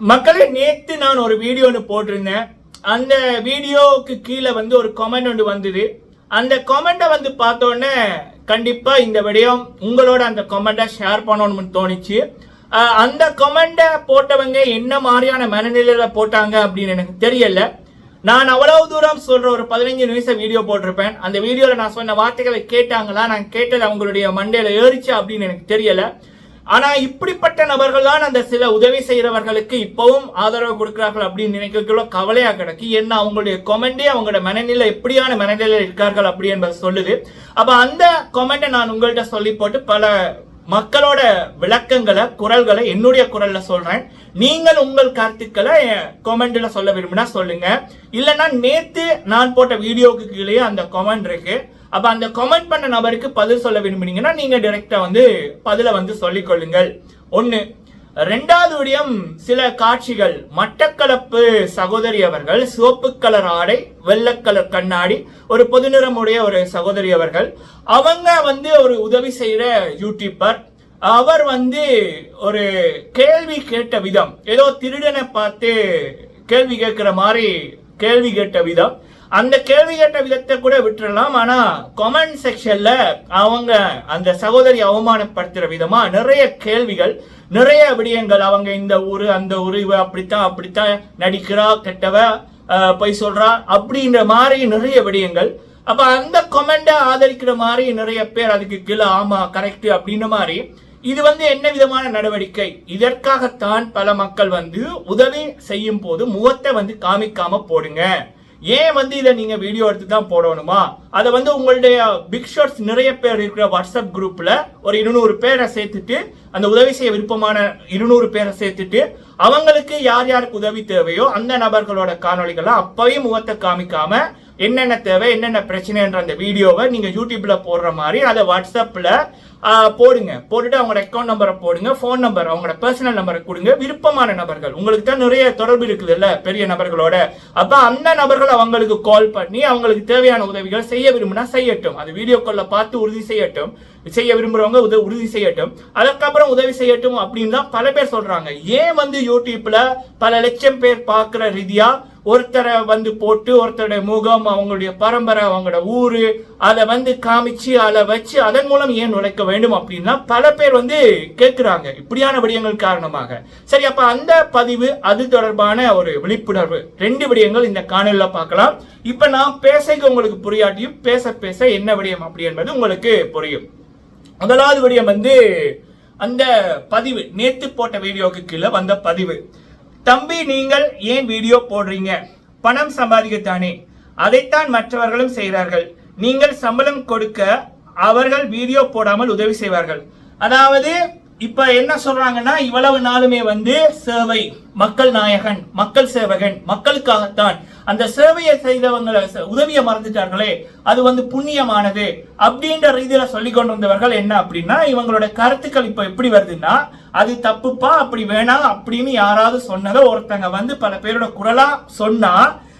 மக்களே நேத்து நான் ஒரு வீடியோ ஒன்று போட்டிருந்தேன். அந்த வீடியோவுக்கு கீழே வந்து ஒரு கமெண்ட் ஒன்று வந்தது. அந்த கமெண்ட்டை வந்து பார்த்தோன்னே கண்டிப்பாக இந்த விடயம் உங்களோட அந்த கமெண்ட்டை ஷேர் பண்ணணும்னு தோணுச்சு. அந்த கமெண்ட்டை போட்டவங்க என்ன மாதிரியான மனநிலையில் போட்டாங்க அப்படின்னு எனக்கு தெரியல. நான் அவ்வளவு தூரம் சொல்ற ஒரு பதினஞ்சு நிமிஷம் வீடியோ போட்டிருப்பேன். அந்த வீடியோவில் நான் சொன்ன வார்த்தைகளை கேட்டாங்களா? நான் கேட்டது அவங்களுடைய மண்டையில் ஏறிச்சா அப்படின்னு எனக்கு தெரியல. ஆனா இப்படிப்பட்ட நபர்கள் தான் அந்த சில உதவி செய்யறவர்களுக்கு இப்பவும் ஆதரவு கொடுக்கிறார்கள் அப்படின்னு நினைக்கக்குள்ள கவலையா கிடக்கு. என்ன அவங்களுடைய கொமெண்டே அவங்களோட மனநிலை எப்படியான மனநிலையில் இருக்கார்கள் அப்படி என்பது சொல்லுது. அப்ப அந்த கொமெண்டை நான் உங்கள்கிட்ட சொல்லி போட்டு பல மக்களோட விளக்கங்களை குரல்களை என்னுடைய குரல்ல சொல்றேன். நீங்கள் உங்கள் கருத்துக்களை கொமெண்ட்ல சொல்ல விரும்பினா சொல்லுங்க. இல்லைன்னா நேத்து நான் போட்ட வீடியோவுக்கு கீழே அந்த கொமெண்ட் இருக்கு. அப்ப அந்த கமெண்ட் பண்ண நபருக்கு பதில் சொல்ல விரும்புனீங்கன்னா நீங்க டைரக்டா வந்து பதில வந்து சொல்லிக் கொள்ளுங்கள் ஒண்ணு ரெண்டாவது விடயம் சில காட்சிகள் மட்டக்களப்பு சகோதரி அவர்கள் சிவப்பு கலர் ஆடை வெள்ளை கலர் கண்ணாடி ஒரு பொது நிறமுடைய ஒரு சகோதரி அவர்கள் அவங்க வந்து ஒரு உதவி செய்யற யூடியூபர் அவர் வந்து ஒரு கேள்வி கேட்ட விதம் ஏதோ திருடனை பார்த்து கேள்வி கேட்கிற மாதிரி கேள்வி கேட்ட விதம் அந்த கேள்வி கேட்ட விதத்தை கூட விட்டுறலாம். ஆனா கமெண்ட் செக்ஷன்ல அவங்க அந்த சகோதரி அவமானப்படுத்துற விதமா நிறைய கேள்விகள் நிறைய விடயங்கள் அவங்க இந்த ஊரு அந்த ஊரு இவ அப்படித்தான் அப்படித்தான் நடிக்கிறா கெட்டவ போய் சொல்றா அப்படின்ற மாதிரி நிறைய விடயங்கள். அப்ப அந்த கொமெண்ட ஆதரிக்கிற மாதிரி நிறைய பேர் அதுக்கு கீழே ஆமா கரெக்ட் அப்படின்ற மாதிரி இது வந்து என்ன விதமான நடவடிக்கை? இதற்காகத்தான் பல மக்கள் வந்து உதவி செய்யும் போது முகத்தை வந்து காமிக்காம போடுங்க. ஏன் வந்து இதை நீங்க வீடியோ எடுத்து தான் போடணுமா? அதை வந்து உங்களுடைய பிக் ஷாட்ஸ் நிறைய பேர் இருக்கிற வாட்ஸ்அப் குரூப்ல ஒரு இருநூறு பேரை சேர்த்துட்டு அந்த உதவி செய்ய விருப்பமான இருநூறு பேரை சேர்த்துட்டு அவங்களுக்கு யார் யாருக்கு உதவி தேவையோ அந்த நபர்களோட காணொலிகளை அப்பவே முகத்தை காமிக்காம என்னென்ன தேவை என்னென்ன பிரச்சனைன்ற அந்த வீடியோவை நீங்கள் யூடியூப்பில் போடுற மாதிரி அதை வாட்ஸ்அப்பில் போடுங்க. போட்டுட்டு அவங்களோட அக்கௌண்ட் நம்பரை போடுங்க ஃபோன் நம்பர் அவங்களோட பர்சனல் நம்பரை கொடுங்க. விருப்பமான நபர்கள். உங்களுக்கு தான் நிறைய தொடர்பு இருக்குது இல்லை பெரிய நபர்களோட. அப்போ அந்த நபர்கள் அவங்களுக்கு கால் பண்ணி அவங்களுக்கு தேவையான உதவிகள் செய்ய விரும்பினா செய்யட்டும். அது வீடியோ காலில் பார்த்து உறுதி செய்யட்டும். செய்ய விரும்புகிறவங்க உத- உறுதி செய்யட்டும். அதுக்கப்புறம் உதவி செய்யட்டும் அப்படின்னு தான் பல பேர் சொல்கிறாங்க ஏன் வந்து யூடியூப்பில் பல லட்சம் பேர் பார்க்குற ரீதியாக ஒருத்தரை வந்து போட்டு ஒருத்தருடைய முகம் அவங்களுடைய பரம்பரை அவங்களோட ஊரு அதை வந்து காமிச்சு அதை வச்சு அதன் மூலம் ஏன் நுழைக்க வேண்டும் அப்படின்னா பல பேர் வந்து கேட்கிறாங்க இப்படியான விடயங்கள் காரணமாக. சரி அப்ப அந்த பதிவு அது தொடர்பான ஒரு விழிப்புணர்வு. ரெண்டு விடயங்கள் இந்த காணொலியில் பார்க்கலாம். இப்ப நான் பேசைக்கு உங்களுக்கு புரியாட்டியும் பேச பேச என்ன விடயம் அப்படி என்பது உங்களுக்கு புரியும். முதலாவது விடயம் வந்து அந்த பதிவு நேத்து போட்ட வீடியோக்கு கீழே வந்த பதிவு. தம்பி நீங்கள் ஏன் வீடியோ போடுறீங்க? பணம் சம்பாதிக்கத்தானே. அதைத்தான் மற்றவர்களும் செய்கிறார்கள். நீங்கள் சம்பளம் கொடுக்க அவர்கள் வீடியோ போடாமல் உதவி செய்வார்கள். அதாவது இப்ப என்ன சொல்றாங்கன்னா இவ்வளவு நாளுமே வந்து சேவை மக்கள் நாயகன் மக்கள் சேவகன் மக்களுக்காகத்தான். அந்த சேவையை செய்தவங்களை உதவியை மறந்துட்டார்களே அது வந்து புண்ணியமானது. அப்படின்ற ரீதியில சொல்லி கொண்டு வந்தவர்கள் என்ன அப்படின்னா இவங்களோட கருத்துக்கள் இப்ப எப்படி வருதுன்னா அது தப்புப்பா அப்படி வேணாம் அப்படின்னு யாராவது சொன்னதை ஒருத்தங்க வந்து பல பேரோட குரலா சொன்னா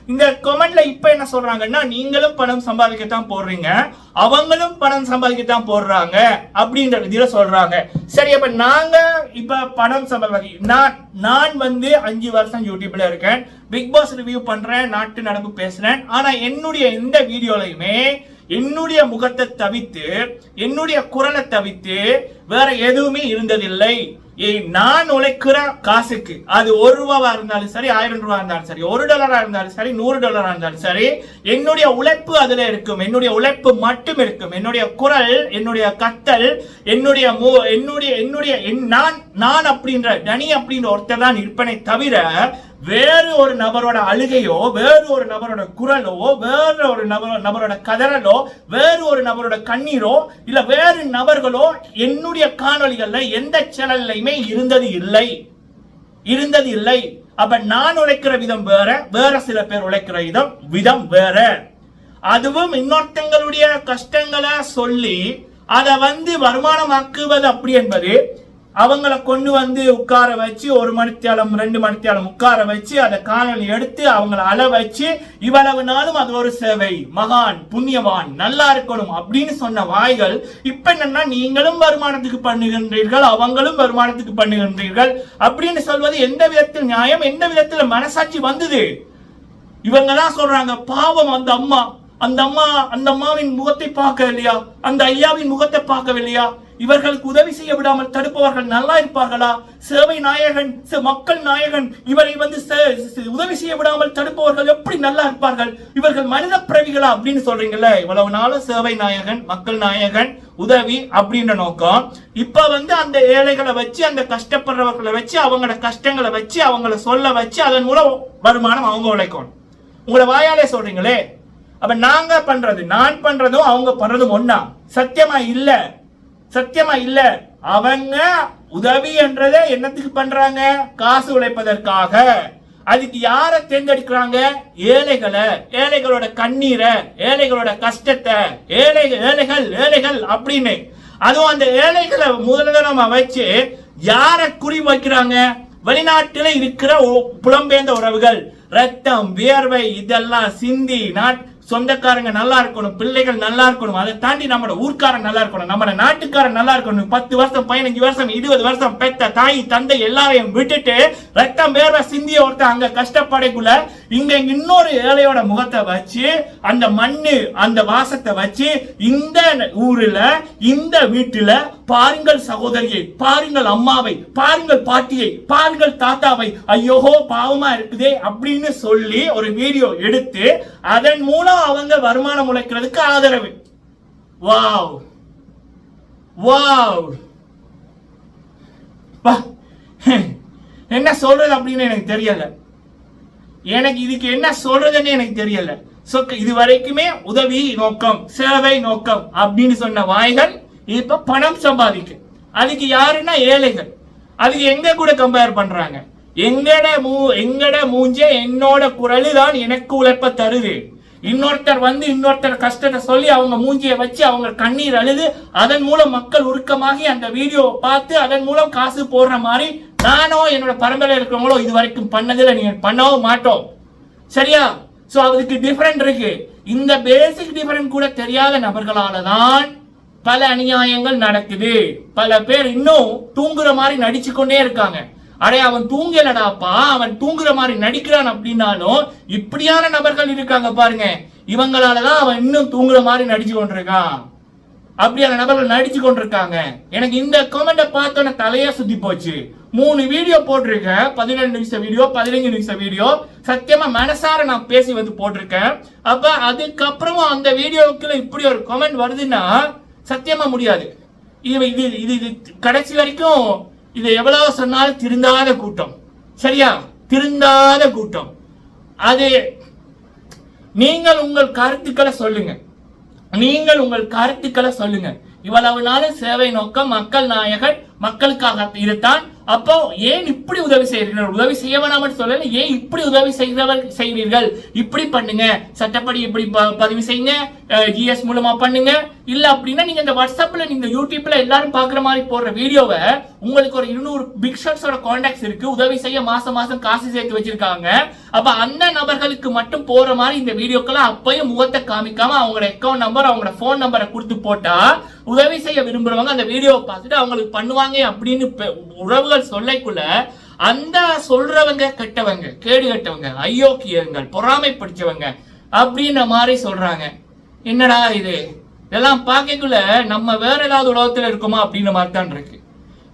இந்த கொமெண்ட்ல இப்ப என்ன சொல்றாங்கன்னா நீங்களும் பணம் சம்பாதிக்கத்தான் போடுறீங்க அவங்களும் பணம் சம்பாதிக்கத்தான் போடுறாங்க அப்படின்ற விதியில சொல்றாங்க. சரி அப்ப நாங்க இப்ப பணம் சம்பாதி நான் நான் வந்து அஞ்சு வருஷம் யூடியூப்ல இருக்கேன் பிக் பாஸ் ரிவ்யூ பண்றேன் நாட்டு நடப்பு பேசுறேன் ஆனா என்னுடைய எந்த வீடியோலையுமே என்னுடைய முகத்தை தவித்து என்னுடைய குரலை தவித்து வேற எதுவுமே இருந்ததில்லை. நான் உழைக்கிற காசுக்கு அது ஒரு ரூபாவா இருந்தாலும் சரி ஆயிரம் ரூபா இருந்தாலும் சரி ஒரு டாலரா இருந்தாலும் சரி நூறு டாலரா இருந்தாலும் சரி என்னுடைய உழைப்பு அதுல இருக்கும். என்னுடைய உழைப்பு மட்டும் இருக்கும். என்னுடைய குரல் என்னுடைய கத்தல் என்னுடைய மு- என்னுடைய என்னுடைய என்- நான் நான் அப்படின்ற டனி அப்படின்ற ஒருத்தர் தான் இருப்பனை தவிர வேறு ஒரு நபரோட அழுகையோ வேறு ஒரு நபரோட குரலோ வேறு ஒரு நபர் நபரோட கதறலோ வேறு ஒரு நபரோட கண்ணீரோ இல்ல வேறு நபர்களோ என்னுடைய காணொலிகள்ல எந்த சேனல்லையுமே இருந்தது இல்லை. இருந்தது இல்லை. அப்ப நான் உழைக்கிற விதம் வேற வேற சில பேர் உழைக்கிற விதம் விதம் வேற. அதுவும் இன்னொருத்தங்களுடைய கஷ்டங்களை சொல்லி அதை வந்து வருமானமாக்குவது அப்படி என்பது அவங்கள கொண்டு வந்து உட்கார வச்சு ஒரு மணித்தியாலம் ரெண்டு மணித்தியாலம் உட்கார வச்சு அதை காணொலி எடுத்து அவங்கள அள வச்சு இவ்வளவு நாளும் அது ஒரு சேவை. மகான் புண்ணியவான் நல்லா இருக்கணும் அப்படின்னு சொன்ன வாய்கள் இப்ப என்னன்னா நீங்களும் வருமானத்துக்கு பண்ணுகின்றீர்கள் அவங்களும் வருமானத்துக்கு பண்ணுகின்றீர்கள் அப்படின்னு சொல்வது எந்த விதத்தில் நியாயம் எந்த விதத்தில் மனசாட்சி வந்தது? இவங்க தான் சொல்றாங்க பாவம் அந்த அம்மா. அந்த அம்மா அந்த அம்மாவின் முகத்தை பார்க்கவில்லையா? அந்த ஐயாவின் முகத்தை பார்க்கவில்லையா? இவர்களுக்கு உதவி செய்ய விடாமல் தடுப்பவர்கள் நல்லா இருப்பார்களா? சேவை நாயகன் மக்கள் நாயகன் இவரை வந்து உதவி செய்ய விடாமல் தடுப்பவர்கள் எப்படி நல்லா இருப்பார்கள்? இவர்கள் மனித பிறவிகளா அப்படின்னு சொல்றீங்கல்ல? இவ்வளவு நாளும் சேவை நாயகன் மக்கள் நாயகன் உதவி அப்படின்ற நோக்கம். இப்ப வந்து அந்த ஏழைகளை வச்சு அந்த கஷ்டப்படுறவர்களை வச்சு அவங்களோட கஷ்டங்களை வச்சு அவங்கள சொல்ல வச்சு அதன் மூலம் வருமானம் அவங்க உழைக்கணும். உங்களோட வாயாலே சொல்றீங்களே? அப்ப நாங்க பண்றது நான் பண்றதும் அவங்க பண்றதும் ஒன்னா சத்தியமா இல்ல. சத்தியமா இல்ல. அவங்க உதவி என்றதை என்னத்துக்கு பண்றாங்க? காசு உழைப்பதற்காக. அதுக்கு யார தேர்ந்தெடுக்கிறாங்க? ஏழைகளை. ஏழைகளோட கண்ணீரை ஏழைகளோட கஷ்டத்தை ஏழை ஏழைகள் ஏழைகள் அப்படின்னு. அதுவும் அந்த ஏழைகளை முதலிடமா வச்சு யார குறி வைக்கிறாங்க? வெளிநாட்டில் இருக்கிற புலம்பெயர்ந்த உறவுகள். ரத்தம் வியர்வை இதெல்லாம் சிந்தி நாட் சொந்தக்காரங்க நல்லா இருக்கணும் பிள்ளைகள் நல்லா இருக்கணும் அதை தாண்டி நம்மளோட ஊர்க்காரன் நல்லா இருக்கணும் நம்ம நாட்டுக்காரன் நல்லா இருக்கணும். பத்து வருஷம் பதினஞ்சு வருஷம் இருபது வருஷம் பெத்த தாய் தந்தை எல்லாரையும் விட்டுட்டு ரத்தம் வேற சிந்திய ஒருத்தன் அங்க கஷ்டப்படைக்குள்ள இங்க இன்னொரு ஏழையோட முகத்தை வச்சு அந்த மண்ணு அந்த வாசத்தை வச்சு இந்த ஊர்ல இந்த வீட்டுல பாருங்கள் சகோதரியை பாருங்கள் அம்மாவை பாருங்கள் பாட்டியை பாருங்கள் தாத்தாவை ஐயோஹோ பாவமா இருக்குதே அப்படின்னு சொல்லி ஒரு வீடியோ எடுத்து அதன் மூலம் அவங்க வருமானம் உழைக்கிறதுக்கு ஆதரவு. வாவ். வாவ். என்ன சொல்றது அப்படின்னு எனக்கு தெரியல. எனக்கு இதுக்கு என்ன சொல்றதுன்னு எனக்கு தெரியல. So, இது வரைக்குமே உதவி நோக்கம் சேவை நோக்கம் அப்படின்னு சொன்ன வாய்கள் இப்ப பணம் சம்பாதிக்கு. அதுக்கு யாருன்னா ஏழைகள். அதுக்கு எங்க கூட கம்பேர் பண்றாங்க? எங்கட மூ எங்கட மூஞ்ச என்னோட குரல் தான் எனக்கு உழைப்ப தருது. இன்னொருத்தர் வந்து இன்னொருத்தர் கஷ்டத்தை சொல்லி அவங்க மூஞ்சியை வச்சு அவங்க கண்ணீர் அழுது அதன் மூலம் மக்கள் உருக்கமாகி அந்த வீடியோவை பார்த்து அதன் மூலம் காசு போடுற மாதிரி நானோ என்னோட பரம்பரை இருக்கிறவங்களோ இது வரைக்கும் பண்ணதில்லை. நீங்கள் பண்ணவும் மாட்டோம். சரியா? ஸோ அதுக்கு டிஃபரெண்ட் இருக்கு. இந்த பேசிக் டிஃபரெண்ட் கூட தெரியாத நபர்களால தான் பல அநியாயங்கள் நடக்குது. பல பேர் இன்னும் தூங்குற மாதிரி நடிச்சு கொண்டே இருக்காங்க. அடே அவன் தூங்கலடாப்பா அவன் தூங்குற மாதிரி நடிக்கிறான் அப்படின்னாலும் இப்படியான நபர்கள் இருக்காங்க பாருங்க. இவங்களாலதான் அவன் இன்னும் தூங்குற மாதிரி நடிச்சு கொண்டிருக்கான். அப்படியான நபர்கள் நடிச்சு கொண்டிருக்காங்க. எனக்கு இந்த கமெண்ட்டை பார்த்தோன்னே தலையா சுத்தி போச்சு. மூணு வீடியோ போட்டிருக்கேன். பதினெண்டு நிமிஷம் வீடியோ பதினஞ்சு நிமிஷம் வீடியோ சத்தியமா மனசார நான் பேசி வந்து போட்டிருக்கேன். அப்ப அதுக்கப்புறமும் அந்த வீடியோவுக்குள்ள இப்படி ஒரு கமெண்ட் வருதுன்னா சத்தியமா முடியாது. இது இது இது கடைசி வரைக்கும் இது எவ்வளவு சொன்னாலும் திருந்தாத கூட்டம். சரியா? திருந்தாத கூட்டம். அது நீங்கள் உங்கள் கருத்துக்களை சொல்லுங்க. நீங்கள் உங்கள் கருத்துக்களை சொல்லுங்க. இவ்வளவு நாளும் சேவை நோக்கம் மக்கள் நாயகன் மக்களுக்காக இதுதான் அப்போ ஏன் இப்படி உதவி செய்கிறீர்கள்? உதவி செய்ய வேணாம்னு சொல்லல. ஏன் இப்படி உதவி செய்கிறவர் செய்கிறீர்கள் இப்படி பண்ணுங்க. சட்டப்படி இப்படி பதிவு செய்யுங்க. ஜிஎஸ் மூலமா பண்ணுங்க. இல்ல அப்படின்னா நீங்க இந்த வாட்ஸ்அப்ல நீங்க யூடியூப்ல எல்லாரும் பாக்குற மாதிரி போடுற வீடியோவை உங்களுக்கு ஒரு இருநூறு பிக் ஷாட்ஸோட கான்டாக்ட்ஸ் இருக்கு. உதவி செய்ய மாசம் மாசம் காசு சேர்த்து வச்சிருக்காங்க. அப்ப அந்த நபர்களுக்கு மட்டும் போற மாதிரி இந்த வீடியோக்கெல்லாம் அப்பயும் முகத்தை காமிக்காம அவங்களோட அக்கௌண்ட் நம்பர் அவங்களோட ஃபோன் நம்பரை கொடுத்து போட்டா உதவி செய்ய விரும்புறவங்க அந்த வீடியோவை பார்த்துட்டு அவங்களுக்கு பண்ணுவாங்க அப்படின்னு உறவுகள் சொல்லக்குள்ள அந்த சொல்றவங்க கெட்டவங்க கேடு கெட்டவங்க அயோக்கியங்கள் பொறாமை படிச்சவங்க அப்படின்ற மாதிரி சொல்றாங்க. என்னடா இது? இதெல்லாம் பார்க்கக்குள்ள நம்ம வேற ஏதாவது உலகத்துல இருக்கோமா அப்படின்ற மாதிரி தான் இருக்கு.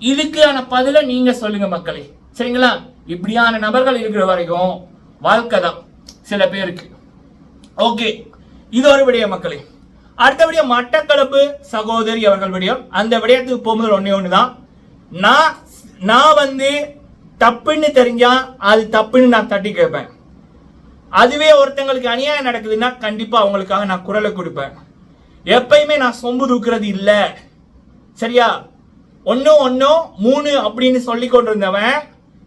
இதுக்கான பதில நீங்க சொல்லுங்க மக்களே. சரிங்களா? இப்படியான நபர்கள் இருக்கிற வரைக்கும் வாழ்க்கை தான் சில பேருக்கு. ஓகே. இது ஒரு விடயம் மக்களே. அடுத்த விடயம் மட்டக்களப்பு சகோதரி அவர்கள் விடயம். அந்த விடயத்துக்கு போகும்போது ஒண்ணே ஒண்ணுதான். நான் நான் வந்து தப்புன்னு தெரிஞ்சா அது தப்புன்னு நான் தட்டி கேட்பேன். அதுவே ஒருத்தங்களுக்கு அநியாயம் நடக்குதுன்னா கண்டிப்பா அவங்களுக்காக நான் குரலை கொடுப்பேன். எப்பயுமே நான் சொம்பு தூக்குறது இல்ல. சரியா? ஒன்னும் ஒன்னும் மூணு அப்படின்னு சொல்லி கொண்டிருந்தவன்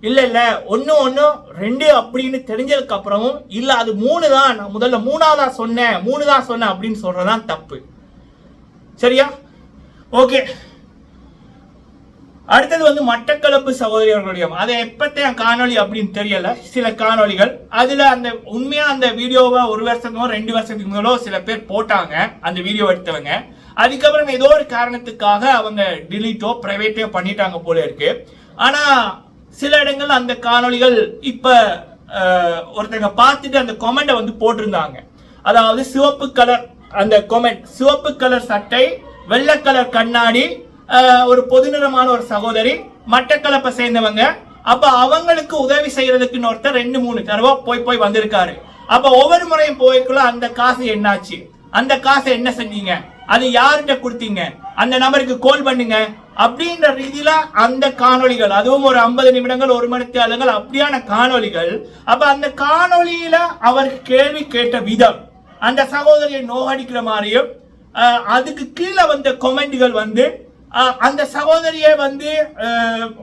இல்ல இல்ல ஒன்னு ஒன்றும் ரெண்டு அப்படின்னு தெரிஞ்சதுக்கு அப்புறமும் இல்ல அது மூணு தான் நான் முதல்ல மூணாவதா சொன்னேன் மூணு தான் சொன்னேன் அப்படின்னு சொல்றதுதான் தப்பு. சரியா? ஓகே. அடுத்தது வந்து மட்டக்களப்பு சகோதரி அவர்களுடைய அதை எப்பத்தையும் காணொளி அப்படின்னு தெரியல. சில காணொளிகள். அதுல அந்த உண்மையா அந்த வீடியோவை ஒரு வருஷத்துக்கோ ரெண்டு வருஷத்துக்கு முதலோ சில பேர் போட்டாங்க. அந்த வீடியோ எடுத்தவங்க. அதுக்கப்புறம் ஏதோ ஒரு காரணத்துக்காக அவங்க டிலீட்டோ பிரைவேட்டோ பண்ணிட்டாங்க போல இருக்கு. ஆனா சில இடங்கள் அந்த காணொளிகள் இப்ப ஒருத்தங்க பார்த்துட்டு அந்த கொமெண்டை வந்து போட்டிருந்தாங்க. அதாவது சிவப்பு கலர் அந்த கொமெண்ட் சிவப்பு கலர் சட்டை வெள்ளை கலர் கண்ணாடி ஒரு பொதுநலமான ஒரு சகோதரி மட்டக்களப்பை சேர்ந்தவங்க. அப்ப அவங்களுக்கு உதவி செய்யறதுக்குன்னு ஒருத்தர் ரெண்டு மூணு தடவை போய் போய் வந்திருக்காரு. அப்ப ஒவ்வொரு முறையும் போய்க்குள்ள அந்த காசு என்னாச்சு? அந்த காசை என்ன செஞ்சீங்க? அது யார்கிட்ட கொடுத்தீங்க? அந்த நம்பருக்கு கால் பண்ணுங்க. அப்படின்ற ரீதியில அந்த காணொளிகள் அதுவும் ஒரு ஐம்பது நிமிடங்கள் ஒரு மணி அளவுகள் அப்படியான காணொளிகள். அப்ப அந்த காணொளியில அவர் கேள்வி கேட்ட விதம் அந்த சகோதரியை நோகடிக்கிற மாதிரியும் அதுக்கு கீழே வந்த கொமெண்ட்கள் வந்து அந்த சகோதரியை வந்து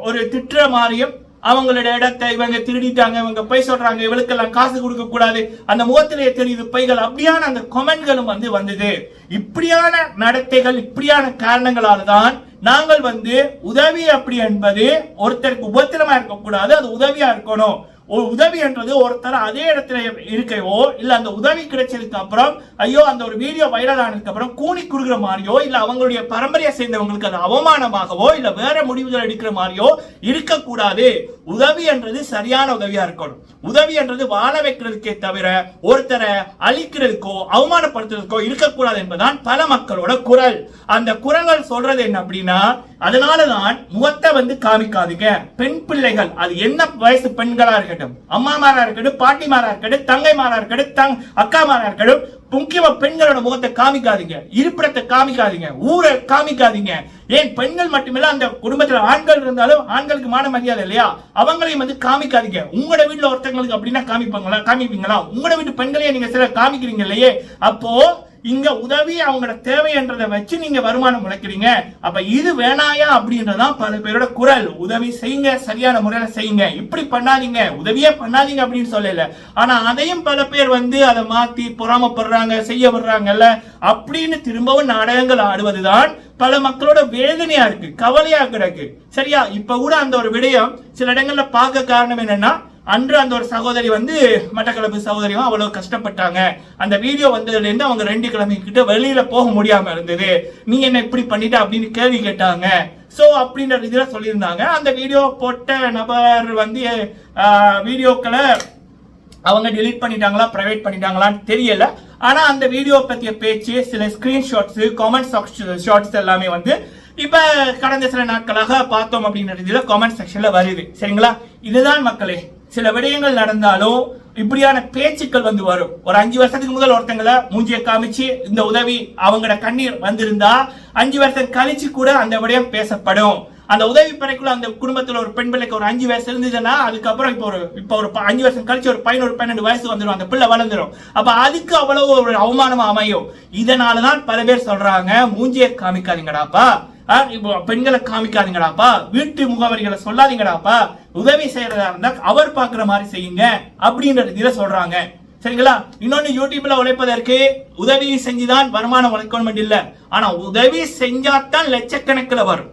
ஒரு திட்டுற மாதிரியும் அவங்களோட இடத்தை இவங்க திருடிட்டாங்க இவங்க போய் சொல்றாங்க இவளுக்கெல்லாம் காசு கொடுக்க கூடாது. அந்த முகத்திலேயே தெரியுது பைகள் அப்படியான அந்த கொமெண்ட்களும் வந்து வந்தது. இப்படியான நடத்தைகள் இப்படியான காரணங்களால் தான் நாங்கள் வந்து உதவி அப்படி என்பது ஒருத்தருக்கு உபத்திரமா இருக்கக்கூடாது அது உதவியா இருக்கணும். ஒரு உதவி என்றது ஒருத்தர் அதே இடத்துல இருக்கையோ இல்ல அந்த உதவி கிடைச்சதுக்கு அப்புறம் ஐயோ அந்த ஒரு வீடியோ வைரல் ஆனதுக்கு அப்புறம் கூனி குறுகிற மாதிரியோ இல்ல அவங்களுடைய பரம்பரையை சேர்ந்தவங்களுக்கு அது அவமானமாகவோ இல்ல வேற முடிவுகள் எடுக்கிற மாதிரியோ இருக்கக்கூடாது. உதவி என்றது சரியான உதவியா இருக்கணும். உதவி என்றது வாழ வைக்கிறதுக்கே தவிர ஒருத்தரை அழிக்கிறதுக்கோ அவமானப்படுத்துறதுக்கோ இருக்கக்கூடாது என்பதுதான் பல மக்களோட குரல். அந்த குரல்கள் சொல்றது என்ன அப்படின்னா அதனாலதான் முகத்தை வந்து காமிக்காதீங்க. பெண் பிள்ளைகள் அது என்ன வயசு பெண்களா இருக்கட்டும் அம்மாமாரா இருக்கட்டும் பாட்டிமாரா இருக்கட்டும் தங்கைமாரா இருக்கட்டும் தங் அக்காமாரா இருக்கட்டும் முக்கியமா பெண்களோட முகத்தை காமிக்காதீங்க. இருப்பிடத்தை காமிக்காதீங்க. ஊரை காமிக்காதீங்க. ஏன் பெண்கள் மட்டுமில்ல அந்த குடும்பத்துல ஆண்கள் இருந்தாலும் ஆண்களுக்கு மான மரியாதை இல்லையா? அவங்களையும் வந்து காமிக்காதீங்க. உங்களோட வீட்டுல ஒருத்தங்களுக்கு அப்படின்னா காமிப்பாங்களா? காமிப்பீங்களா? உங்களோட வீட்டு பெண்களையே நீங்க சில காமிக்கிறீங்க இல்லையே? அப்போ இங்க உதவி அவங்களோட தேவை என்றதை வச்சு நீங்க வருமானம் முளைக்கிறீங்க. அப்ப இது வேணாயா அப்படின்றதான் பல பேரோட குரல். உதவி செய்யுங்க சரியான முறையில செய்யுங்க. இப்படி பண்ணாதீங்க உதவியே பண்ணாதீங்க அப்படின்னு சொல்லல. ஆனா அதையும் பல பேர் வந்து அதை மாத்தி பொறாமப்படுறாங்க செய்ய விடுறாங்கல்ல. அப்படின்னு திரும்பவும் நாடகங்கள் ஆடுவதுதான் பல மக்களோட வேதனையா இருக்கு கவலையா கிடக்கு. சரியா? இப்ப கூட அந்த ஒரு விடயம் சில இடங்கள்ல பார்க்க காரணம் என்னன்னா அன்று அந்த ஒரு சகோதரி வந்து மட்டக்களப்பு சகோதரியும் அவ்வளவு கஷ்டப்பட்டாங்க. அந்த வீடியோ வந்ததுலேருந்து அவங்க ரெண்டு கிழமை கிட்ட வெளியில போக முடியாம இருந்தது. நீ என்ன இப்படி பண்ணிட்ட அப்படின்னு கேள்வி கேட்டாங்க. ஸோ அப்படின்ற இதுல சொல்லியிருந்தாங்க. அந்த வீடியோ போட்ட நபர் வந்து வீடியோக்களை அவங்க டெலீட் பண்ணிட்டாங்களா ப்ரைவேட் பண்ணிட்டாங்களான்னு தெரியல. ஆனால் அந்த வீடியோ பற்றிய பேச்சு சில ஸ்க்ரீன்ஷாட்ஸு காமெண்ட் ஷாட்ஸ் எல்லாமே வந்து இப்போ கடந்த சில நாட்களாக பார்த்தோம் அப்படின்ற ரீதியில் காமெண்ட் செக்ஷனில் வருது. சரிங்களா? இதுதான் மக்களே சில விடயங்கள் நடந்தாலும் இப்படியான பேச்சுக்கள் வந்து வரும். ஒரு அஞ்சு வருஷத்துக்கு முதல் ஒருத்தங்களை மூஞ்சியை காமிச்சு இந்த உதவி அவங்களோட கண்ணீர் வந்திருந்தா அஞ்சு வருஷம் கழிச்சு கூட அந்த விடயம் பேசப்படும். அந்த உதவி பெறைக்குள்ள அந்த குடும்பத்துல ஒரு பெண் பிள்ளைக்கு ஒரு அஞ்சு வயசு இருந்துச்சுன்னா அதுக்கப்புறம் இப்போ ஒரு இப்போ ஒரு அஞ்சு வருஷம் கழிச்சு ஒரு பதினோரு பன்னெண்டு வயசு வந்துடும் அந்த பிள்ளை வளர்ந்துரும். அப்ப அதுக்கு அவ்வளவு ஒரு அவமானமா அமையும். இதனாலதான் பல பேர் சொல்றாங்க மூஞ்சியை காமிக்காதீங்கடாப்பா. இப்போ பெண்களை காமிக்காதீங்களாப்பா வீட்டு முகவரிகளை சொல்லாதீங்களாப்பா உதவி செய்யறதா இருந்தா அவர் பாக்குற மாதிரி செய்யுங்க அப்படின்ற இதுல சொல்றாங்க. சரிங்களா? இன்னொன்னு யூடியூப்ல உழைப்பதற்கு உதவி செஞ்சுதான் வருமானம் உழைக்கணும் இல்ல. ஆனா உதவி செஞ்சாதான் லட்சக்கணக்கில் வரும்.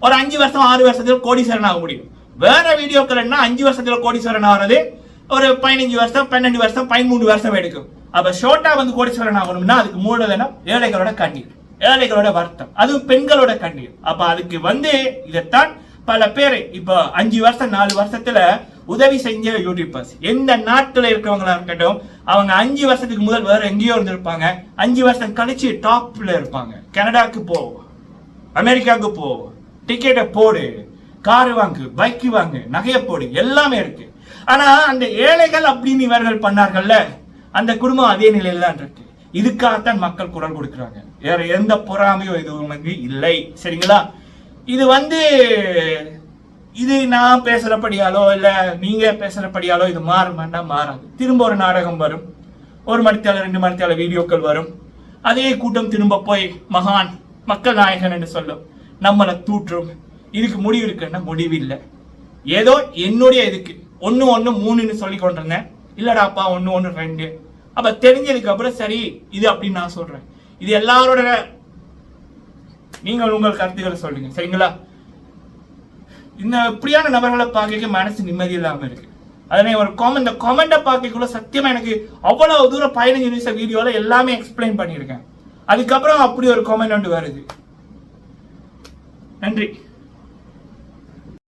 ஒரு அஞ்சு வருஷம் ஆறு வருஷத்துல கோடீஸ்வரன் ஆக முடியும். வேற வீடியோக்கள்னா அஞ்சு வருஷத்துல கோடீஸ்வரன் ஆகிறது. ஒரு பதினஞ்சு வருஷம் பன்னெண்டு வருஷம் பதிமூணு வருஷம் எடுக்கும். அப்ப ஷோட்டா வந்து கோடீஸ்வரன் ஆகணும்னா அதுக்கு மூலதனம் ஏழைகளோட கண்ணீர். ஏழைகளோட வருத்தம். அதுவும் பெண்களோட கண்ணீர். அப்ப அதுக்கு வந்து இதைத்தான் பல பேர் இப்போ அஞ்சு வருஷம் நாலு வருஷத்துல உதவி செஞ்ச யூடியூபர்ஸ் எந்த நாட்டுல இருக்கிறவங்களா இருக்கட்டும் அவங்க அஞ்சு வருஷத்துக்கு முதல் வேற எங்கேயோ இருந்திருப்பாங்க. அஞ்சு வருஷம் கழிச்சு டாப்ல இருப்பாங்க. கனடாக்கு போவோம் அமெரிக்காவுக்கு போ. டிக்கெட்டை போடு. கார் வாங்கு பைக் வாங்கு நகையை போடு. எல்லாமே இருக்கு. ஆனா அந்த ஏழைகள் அப்படின்னு இவர்கள் பண்ணார்கள்ல அந்த குடும்பம் அதே நிலையில தான் இருக்கு. இதுக்காகத்தான் மக்கள் குரல் கொடுக்குறாங்க. வேற எந்த பொறாமையும் எதுவும் வந்து இல்லை. சரிங்களா? இது வந்து இது நான் பேசுறபடியாலோ இல்லை நீங்க பேசுறபடியாலோ இது மாறுமாண்டா மாறாது. திரும்ப ஒரு நாடகம் வரும். ஒரு மணித்தால ரெண்டு மணித்தால வீடியோக்கள் வரும். அதே கூட்டம் திரும்ப போய் மகான் மக்கள் நாயகன் என்று சொல்லும். நம்மளை தூற்றும். இதுக்கு முடிவு இருக்குன்னா முடிவு இல்லை. ஏதோ என்னுடைய இதுக்கு. ஒன்று ஒன்று மூணுன்னு சொல்லி கொண்டிருந்தேன். இல்லடாப்பா ஒன்று ஒன்று ரெண்டு. அப்ப தெரிஞ்சதுக்கு அப்புறம் சரி இது அப்படின்னு நான் சொல்றேன். இது எல்லாரோட நீங்கள் உங்கள் கருத்துக்களை சொல்லுங்க. சரிங்களா? இந்த இப்படியான நபர்களை பார்க்க மனசு நிம்மதி இல்லாமல் இருக்கு. அதனை ஒரு காமெண்ட் இந்த காமெண்ட்டை பார்க்கக்குள்ள சத்தியமா எனக்கு அவ்வளவு தூரம் பதினஞ்சு நிமிஷம் வீடியோவில் எல்லாமே எக்ஸ்பிளைன் பண்ணியிருக்கேன். அதுக்கப்புறம் அப்படி ஒரு காமெண்ட் ஒன்று வருது. நன்றி.